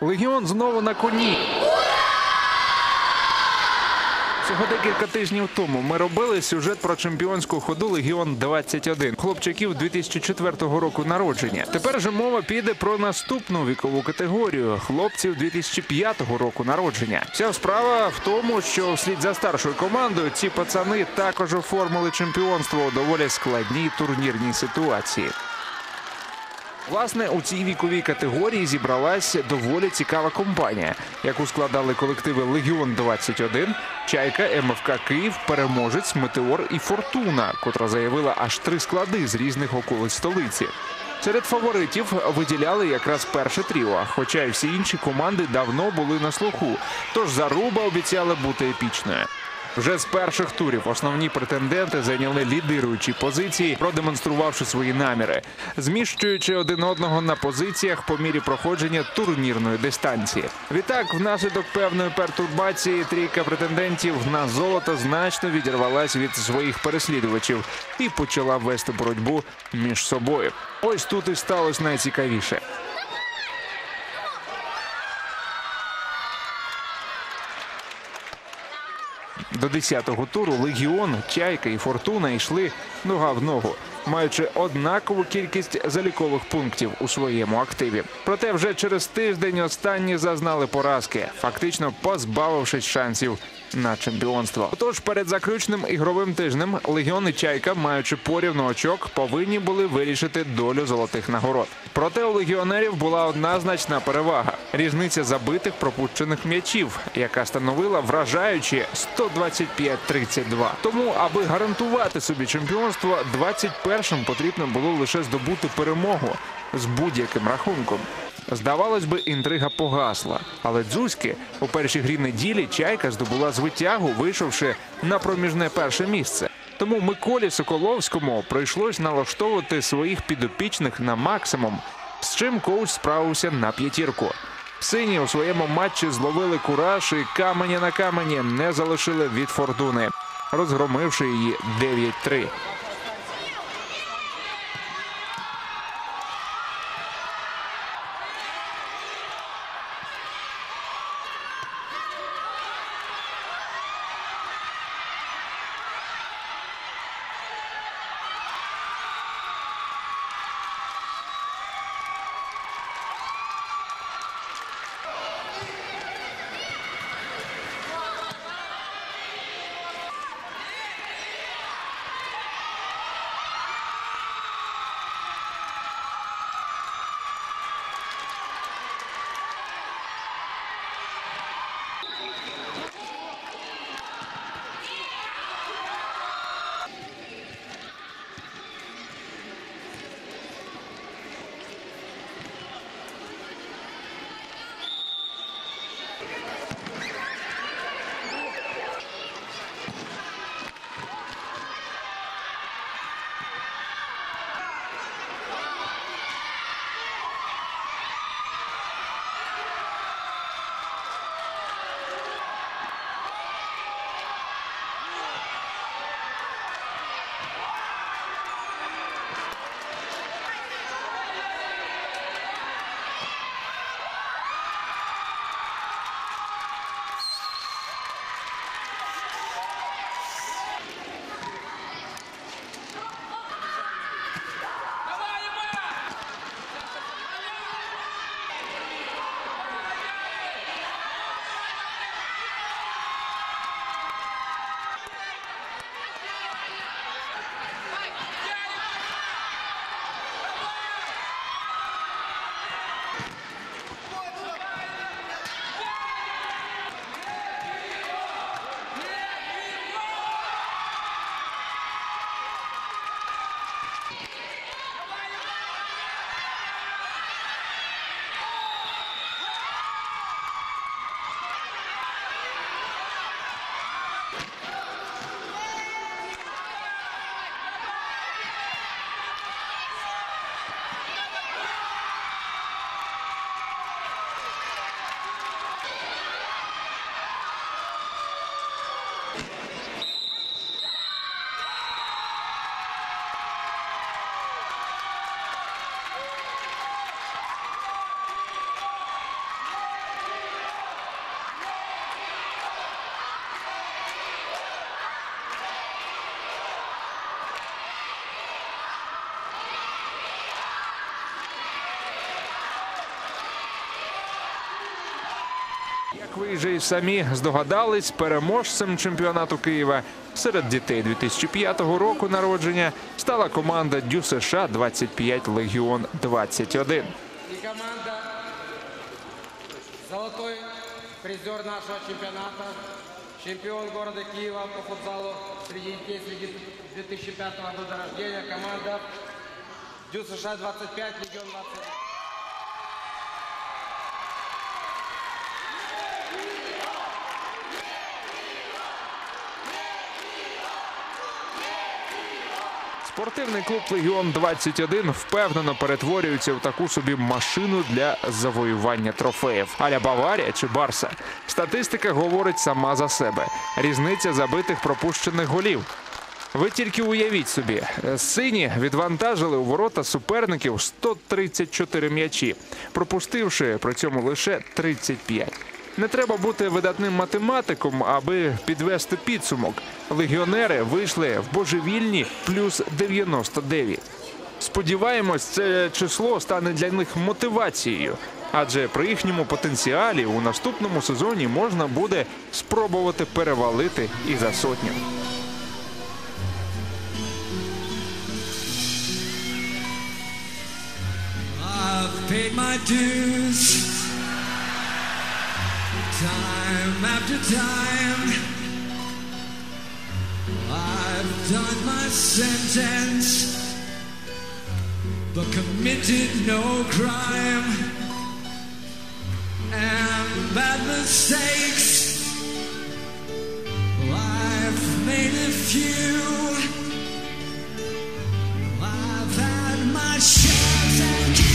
Легіон знову на коні. Всього декілька тижнів тому ми робили сюжет про чемпіонську ходу Легіон 21 хлопчаків 2004 року народження. Тепер же мова піде про наступну вікову категорію хлопців 2005 року народження. Вся справа в тому, що вслід за старшою командою ці пацани також оформили чемпіонство у доволі складній турнірній ситуації. Власне, у цій віковій категорії зібралась доволі цікава компанія, яку складали колективи Легіон 21 Чайка, МФК Київ, Переможець, Метеор і Фортуна, котра заявила аж три склади з різних околиць столиці. Серед фаворитів виділяли якраз перше тріо, хоча й всі інші команди давно були на слуху. Тож заруба обіцяла бути епічною. Вже з перших турів основні претенденти зайняли лідируючі позиції, продемонструвавши свої наміри, зміщуючи один одного на позиціях по мірі проходження турнірної дистанції. Відтак, внаслідок певної пертурбації, трійка претендентів на золото значно відірвалась від своїх переслідувачів і почала вести боротьбу між собою. Ось тут і сталося найцікавіше. До 10-го туру Легіон, Чайка і Фортуна йшли нога в ногу, маючи однакову кількість залікових пунктів у своєму активі. Проте вже через тиждень останні зазнали поразки, фактично позбавившись шансів на чемпіонство. Отож, перед заключним ігровим тижнем Легіон і Чайка, маючи порівну очок, повинні були вирішити долю золотих нагород. Проте у легіонерів була одна значна перевага різниця забитих пропущених м'ячів, яка становила вражаючі 125-32. Тому, аби гарантувати собі чемпіонство, 21-м потрібно було лише здобути перемогу з будь-яким рахунком. Здавалось би, інтрига погасла, але дзузьки у першій грі неділі чайка здобула звитягу, вийшовши на проміжне перше місце. Тому Миколі Соколовському прийшлось налаштовувати своїх підопічних на максимум, з чим коуч справився на п'ятірку. Сині у своєму матчі зловили кураж і камені на камені не залишили від фортуни, розгромивши її 9-3. Ви вже й самі здогадались, переможцем чемпіонату Києва серед дітей 2005 року народження стала команда Дю США 25 Легіон 21 И команда «Золотой призер нашего чемпионата», чемпион города Киева по футзалу среди детей среди 2005 года рождения, команда Дю США 25, Легион 21. Спортивний клуб Легіон 21 впевнено перетворюється в таку собі машину для завоювання трофеїв. Аля Баварія чи Барса. Статистика говорить сама за себе. Різниця забитих пропущених голів. Ви тільки уявіть собі, сині відвантажили у ворота суперників 134 м'ячі, пропустивши при цьому лише 35. Не треба бути видатним математиком, аби підвести підсумок. Легіонери вийшли в божевільні плюс 99. Сподіваємось, це число стане для них мотивацією, адже при їхньому потенціалі у наступному сезоні можна буде спробувати перевалити і за сотню. I've paid my dues time after time. I've done my sentence, but committed no crime. And bad mistakes, I've made a few. I've had my share.